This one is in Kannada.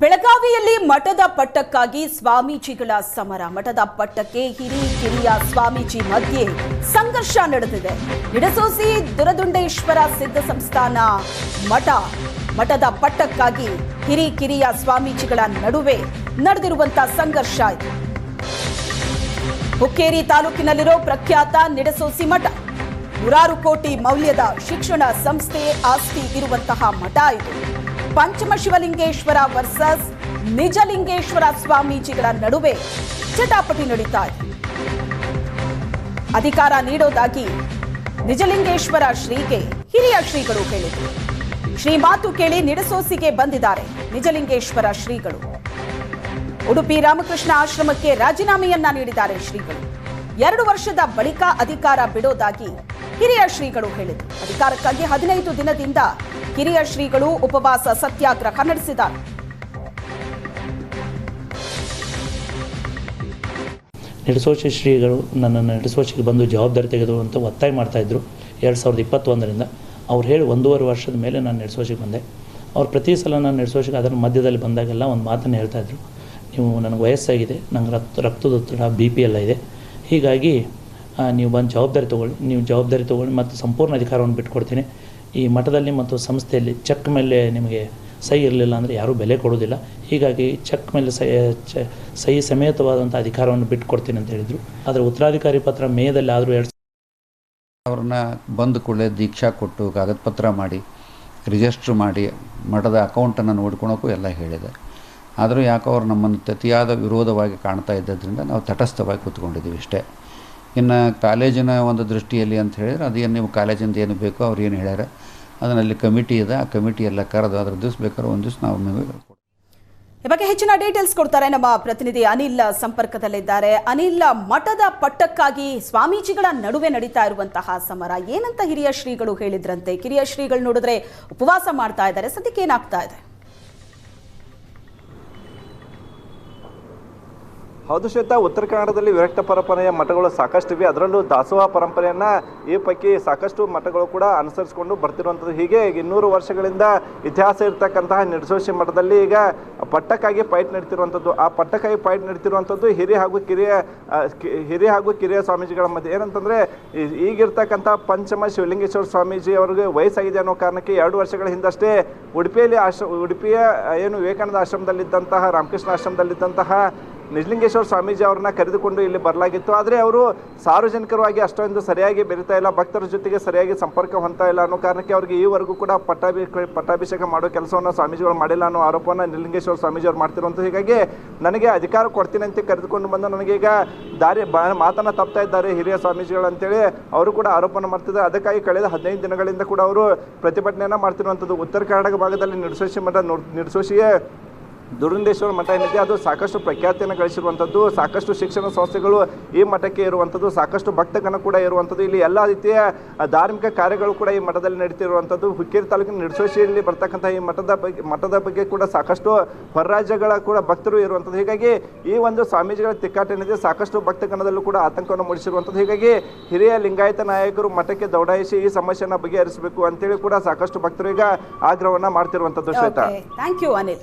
ಬೆಳಗಾವಿಯಲ್ಲಿ ಮಠದ ಪಟ್ಟಕ್ಕಾಗಿ ಸ್ವಾಮೀಜಿಗಳ ಸಮರ. ಮಠದ ಪಟ್ಟಕ್ಕೆ ಹಿರಿ ಕಿರಿಯ ಸ್ವಾಮೀಜಿ ಮಧ್ಯೆ ಸಂಘರ್ಷ ನಡೆದಿದೆ. ನಿಡಸೋಸಿ ದುರದುಂಡೇಶ್ವರ ಸಿದ್ಧ ಸಂಸ್ಥಾನ ಮಠ. ಮಠದ ಪಟ್ಟಕ್ಕಾಗಿ ಹಿರಿ ಕಿರಿಯ ಸ್ವಾಮೀಜಿಗಳ ನಡುವೆ ನಡೆದಿರುವಂತಹ ಸಂಘರ್ಷ ಇದು. ಹುಕ್ಕೇರಿ ತಾಲೂಕಿನಲ್ಲಿರೋ ಪ್ರಖ್ಯಾತ ನಿಡಸೋಸಿ ಮಠ. ನೂರಾರು ಕೋಟಿ ಮೌಲ್ಯದ ಶಿಕ್ಷಣ ಸಂಸ್ಥೆ ಆಸ್ತಿ ಇರುವಂತಹ ಮಠ ಇದು. ಪಂಚಮ ಶಿವಲಿಂಗೇಶ್ವರ ವರ್ಸಸ್ ನಿಜಲಿಂಗೇಶ್ವರ ಸ್ವಾಮೀಜಿಗಳ ನಡುವೆ ಚಟಾಪಟಿ ನಡೀತಾ ಇದೆ. ಅಧಿಕಾರ ನೀಡೋದಾಗಿ ನಿಜಲಿಂಗೇಶ್ವರ ಶ್ರೀಗೆ ಹಿರಿಯ ಶ್ರೀಗಳು ಹೇಳಿದರು ಶ್ರೀ ಮಾತು ಕೇಳಿ ನಿಡಸೋಸಿಗೆ ಬಂದಿದ್ದಾರೆ ನಿಜಲಿಂಗೇಶ್ವರ ಶ್ರೀಗಳು. ಉಡುಪಿ ರಾಮಕೃಷ್ಣ ಆಶ್ರಮಕ್ಕೆ ರಾಜೀನಾಮೆಯನ್ನ ನೀಡಿದ್ದಾರೆ ಶ್ರೀಗಳು. ಎರಡು ವರ್ಷದ ಬಳಿಕ ಅಧಿಕಾರ ಬಿಡೋದಾಗಿ ಹಿರಿಯ ಶ್ರೀಗಳು ಹೇಳಿದರು. ಅಧಿಕಾರಕ್ಕಾಗಿ ಹದಿನೈದು ದಿನದಿಂದ ಹಿರಿಯ ಶ್ರೀಗಳು ಉಪವಾಸ ಸತ್ಯಾಗ್ರಹ ನಡೆಸಿದ್ದಾರೆ. ನಡೆಸೋಚಿ ಶ್ರೀಗಳು ನನ್ನನ್ನು ನಿಡಸೋಚಿಗೆ ಬಂದು ಜವಾಬ್ದಾರಿ ತೆಗೆದು ಅಂತ ಒತ್ತಾಯ ಮಾಡ್ತಾಯಿದ್ರು ಎರಡು ಸಾವಿರದ ಇಪ್ಪತ್ತೊಂದರಿಂದ ಅವ್ರು ಹೇಳಿ ಒಂದೂವರೆ ವರ್ಷದ ಮೇಲೆ ನಾನು ನಡೆಸೋಚಿಗೆ ಬಂದೆ. ಅವ್ರು ಪ್ರತಿ ಸಲ ನಾನು ನಡೆಸೋಚಿಗೆ ಅದರ ಮಧ್ಯದಲ್ಲಿ ಬಂದಾಗೆಲ್ಲ ಒಂದು ಮಾತನ್ನು ಹೇಳ್ತಾಯಿದ್ರು ನೀವು ನನಗೆ ವಯಸ್ಸಾಗಿದೆ, ನಂಗೆ ರಕ್ತ, ರಕ್ತದೊತ್ತಡ ಬಿ ಪಿ ಎಲ್ಲ ಇದೆ. ಹೀಗಾಗಿ ನೀವು ಬಂದು ಜವಾಬ್ದಾರಿ ತೊಗೊಳ್ಳಿ, ನೀವು ಜವಾಬ್ದಾರಿ ತೊಗೊಳ್ಳಿ, ಮತ್ತು ಸಂಪೂರ್ಣ ಅಧಿಕಾರವನ್ನು ಬಿಟ್ಕೊಡ್ತೀನಿ. ಈ ಮಠದಲ್ಲಿ ಮತ್ತು ಸಂಸ್ಥೆಯಲ್ಲಿ ಚೆಕ್ ಮೇಲೆ ನಿಮಗೆ ಸಹಿ ಇರಲಿಲ್ಲ ಅಂದರೆ ಯಾರೂ ಬೆಲೆ ಕೊಡೋದಿಲ್ಲ ಹೀಗಾಗಿ ಚೆಕ್ ಮೇಲೆ ಸಹಿ ಸಹಿ ಸಮೇತವಾದಂಥ ಅಧಿಕಾರವನ್ನು ಬಿಟ್ಟುಕೊಡ್ತೀನಿ ಅಂತ ಹೇಳಿದರು. ಆದರೆ ಉತ್ತರಾಧಿಕಾರಿ ಪತ್ರ ಮೇದಲ್ಲಿ ಆದರೂ ಎರಡು ಅವ್ರನ್ನ ಬಂದ ಕೂಡಲೇ ದೀಕ್ಷಾ ಕೊಟ್ಟು ಕಾಗದ ಪತ್ರ ಮಾಡಿ, ರಿಜಿಸ್ಟ್ರ್ ಮಾಡಿ, ಮಠದ ಅಕೌಂಟನ್ನು ನೋಡ್ಕೊಳೋಕ್ಕೂ ಎಲ್ಲ ಹೇಳಿದೆ. ಆದರೂ ಯಾಕೋ ಅವ್ರು ನಮ್ಮನ್ನು ಅತಿಯಾದ ವಿರೋಧವಾಗಿ ಕಾಣ್ತಾ ಇದ್ದದ್ರಿಂದ ನಾವು ತಟಸ್ಥವಾಗಿ ಕೂತ್ಕೊಂಡಿದ್ದೀವಿ ಇಷ್ಟೇ. ಇನ್ನು ಕಾಲೇಜಿನ ಒಂದು ದೃಷ್ಟಿಯಲ್ಲಿ ಅಂತ ಹೇಳಿದ್ರೆ ಅದೇನು ನೀವು ಕಾಲೇಜಿಂದ ಏನು ಬೇಕೋ ಅವ್ರು ಏನು ಹೇಳ್ಯಾರ, ಅದರಲ್ಲಿ ಕಮಿಟಿ ಇದೆ, ಆ ಕಮಿಟಿ ಎಲ್ಲ ಕರೆದು ಅದ್ರ ದಿವ್ಸ ಬೇಕಾದ್ರೆ ಒಂದು ದಿವ್ಸ ನಾವು ನಿಮಗೆ ಈ ಬಗ್ಗೆ ಹೆಚ್ಚಿನ ಡೀಟೇಲ್ಸ್ ಕೊಡ್ತಾರೆ ನಮ್ಮ ಪ್ರತಿನಿಧಿ ಅನಿಲ್ ಸಂಪರ್ಕದಲ್ಲಿದ್ದಾರೆ. ಅನಿಲ್, ಮಠದ ಪಟ್ಟಕ್ಕಾಗಿ ಸ್ವಾಮೀಜಿಗಳ ನಡುವೆ ನಡೀತಾ ಇರುವಂತಹ ಸಮರ, ಏನಂತ ಹಿರಿಯ ಶ್ರೀಗಳು ಹೇಳಿದ್ರಂತೆ? ಕಿರಿಯ ಶ್ರೀಗಳು ನೋಡಿದ್ರೆ ಉಪವಾಸ ಮಾಡ್ತಾ ಇದ್ದಾರೆ, ಸದ್ಯಕ್ಕೆ ಏನಾಗ್ತಾ ಇದೆ? ಹೌದು ಶ್ವೇತಾ, ಉತ್ತರ ಕನ್ನಡದಲ್ಲಿ ವಿರಕ್ತ ಪರಂಪರೆಯ ಮಠಗಳು ಸಾಕಷ್ಟಿವೆ. ಅದರಲ್ಲೂ ದಾಸೋಹ ಪರಂಪರೆಯನ್ನ ಈ ಪೈಕಿ ಸಾಕಷ್ಟು ಮಠಗಳು ಕೂಡ ಅನುಸರಿಸಿಕೊಂಡು ಬರ್ತಿರುವಂಥದ್ದು. ಹೀಗೆ ಇನ್ನೂರು ವರ್ಷಗಳಿಂದ ಇತಿಹಾಸ ಇರತಕ್ಕಂತಹ ನಿರ್ಸೋಶಿ ಮಠದಲ್ಲಿ ಈಗ ಪಟ್ಟಕ್ಕಾಗಿ ಫೈಟ್ ನಡೀತಿರುವಂಥದ್ದು. ಆ ಪಟ್ಟಕ್ಕಾಗಿ ಫೈಟ್ ನಡೀತಿರುವಂಥದ್ದು ಹಿರಿಯ ಹಾಗೂ ಕಿರಿಯ ಹಿರಿಯ ಹಾಗೂ ಕಿರಿಯ ಸ್ವಾಮೀಜಿಗಳ ಮಧ್ಯೆ. ಏನಂತಂದ್ರೆ ಈಗಿರ್ತಕ್ಕಂಥ ಪಂಚಮ ಶಿವಲಿಂಗೇಶ್ವರ ಸ್ವಾಮೀಜಿ ಅವರಿಗೆ ವಯಸ್ಸಾಗಿದೆ ಅನ್ನೋ ಕಾರಣಕ್ಕೆ ಎರಡು ವರ್ಷಗಳ ಹಿಂದಷ್ಟೇ ಉಡುಪಿಯಲ್ಲಿ ಆಶ್ರ, ಉಡುಪಿಯ, ಏನು ವಿವೇಕಾನಂದ ಆಶ್ರಮದಲ್ಲಿದ್ದಂತಹ, ರಾಮಕೃಷ್ಣ ಆಶ್ರಮದಲ್ಲಿದ್ದಂತಹ ನಿಜಲಿಂಗೇಶ್ವರ ಸ್ವಾಮೀಜಿ ಅವ್ರನ್ನ ಕರೆದುಕೊಂಡು ಇಲ್ಲಿ ಬರಲಾಗಿತ್ತು. ಆದರೆ ಅವರು ಸಾರ್ವಜನಿಕರವಾಗಿ ಅಷ್ಟೊಂದು ಸರಿಯಾಗಿ ಬೆರಿತಾ ಇಲ್ಲ, ಭಕ್ತರ ಜೊತೆಗೆ ಸರಿಯಾಗಿ ಸಂಪರ್ಕ ಹೊಂದ್ತಾ ಇಲ್ಲ ಅನ್ನೋ ಕಾರಣಕ್ಕೆ ಅವರಿಗೆ ಈವರೆಗೂ ಕೂಡ ಪಟ್ಟಾಭಿ, ಪಟ್ಟಾಭಿಷೇಕ ಮಾಡೋ ಕೆಲಸವನ್ನು ಸ್ವಾಮೀಜಿಗಳು ಮಾಡಿಲ್ಲ ಅನ್ನೋ ಆರೋಪವನ್ನು ನಿಜಲಿಂಗೇಶ್ವರ ಸ್ವಾಮೀಜಿ ಅವ್ರು ಮಾಡ್ತಿರುವಂಥ ಹೀಗಾಗಿ ನನಗೆ ಅಧಿಕಾರ ಕೊಡ್ತೀನಿ ಅಂತ ಕರೆದುಕೊಂಡು ಬಂದು ನನಗೆ ಈಗ ದಾರಿ ಬ, ಮಾತನ್ನ ತಪ್ತಾ ಇದ್ದಾರೆ ಹಿರಿಯ ಸ್ವಾಮೀಜಿಗಳು ಅಂತೇಳಿ ಅವರು ಕೂಡ ಆರೋಪನ ಮಾಡ್ತಿದ್ದಾರೆ. ಅದಕ್ಕಾಗಿ ಕಳೆದ ಹದಿನೈದು ದಿನಗಳಿಂದ ಕೂಡ ಅವರು ಪ್ರತಿಭಟನೆಯನ್ನು ಮಾಡ್ತಿರುವಂಥದ್ದು. ಉತ್ತರ ಕರ್ನಾಟಕ ಭಾಗದಲ್ಲಿ ನಿರ್ಸೋಷಿ ಮಠ ನಿರ್ಸೋಷಿಯೇ ದುರುಂಡೇಶ್ವರ ಮಠ ಏನಿದೆ, ಅದು ಸಾಕಷ್ಟು ಪ್ರಖ್ಯಾತಿಯನ್ನು ಗಳಿಸಿರುವಂಥದ್ದು, ಸಾಕಷ್ಟು ಶಿಕ್ಷಣ ಸಂಸ್ಥೆಗಳು ಈ ಮಠಕ್ಕೆ ಇರುವಂಥದ್ದು, ಸಾಕಷ್ಟು ಭಕ್ತಗಣ ಕೂಡ ಇರುವಂಥದ್ದು, ಇಲ್ಲಿ ಎಲ್ಲ ರೀತಿಯ ಧಾರ್ಮಿಕ ಕಾರ್ಯಗಳು ಕೂಡ ಈ ಮಠದಲ್ಲಿ ನಡೀತಿರುವಂಥದ್ದು. ಹುಕ್ಕೇರಿ ತಾಲೂಕಿನ ನಿಡಸೋಶಿಯಲ್ಲಿ ಬರ್ತಕ್ಕಂಥ ಈ ಮಠದ ಬಗ್ಗೆ ಮಠದ ಬಗ್ಗೆ ಕೂಡ ಸಾಕಷ್ಟು ಹೊರರಾಜ್ಯಗಳ ಕೂಡ ಭಕ್ತರು ಇರುವಂಥದ್ದು. ಹೀಗಾಗಿ ಈ ಒಂದು ಸ್ವಾಮೀಜಿಗಳ ತಿಕ್ಕಾಟ ಏನಿದೆ, ಸಾಕಷ್ಟು ಭಕ್ತಗಣದಲ್ಲೂ ಕೂಡ ಆತಂಕವನ್ನು ಮೂಡಿಸಿರುವಂಥದ್ದು. ಹೀಗಾಗಿ ಹಿರಿಯ ಲಿಂಗಾಯತ ನಾಯಕರು ಮಠಕ್ಕೆ ದೌಡಾಯಿಸಿ ಈ ಸಮಸ್ಯೆಯನ್ನು ಬಗೆಹರಿಸಬೇಕು ಅಂತೇಳಿ ಕೂಡ ಸಾಕಷ್ಟು ಭಕ್ತರು ಈಗ ಆಗ್ರಹವನ್ನು ಮಾಡ್ತಿರುವಂಥದ್ದು ಶ್ವೇತಾ. Thank you Anil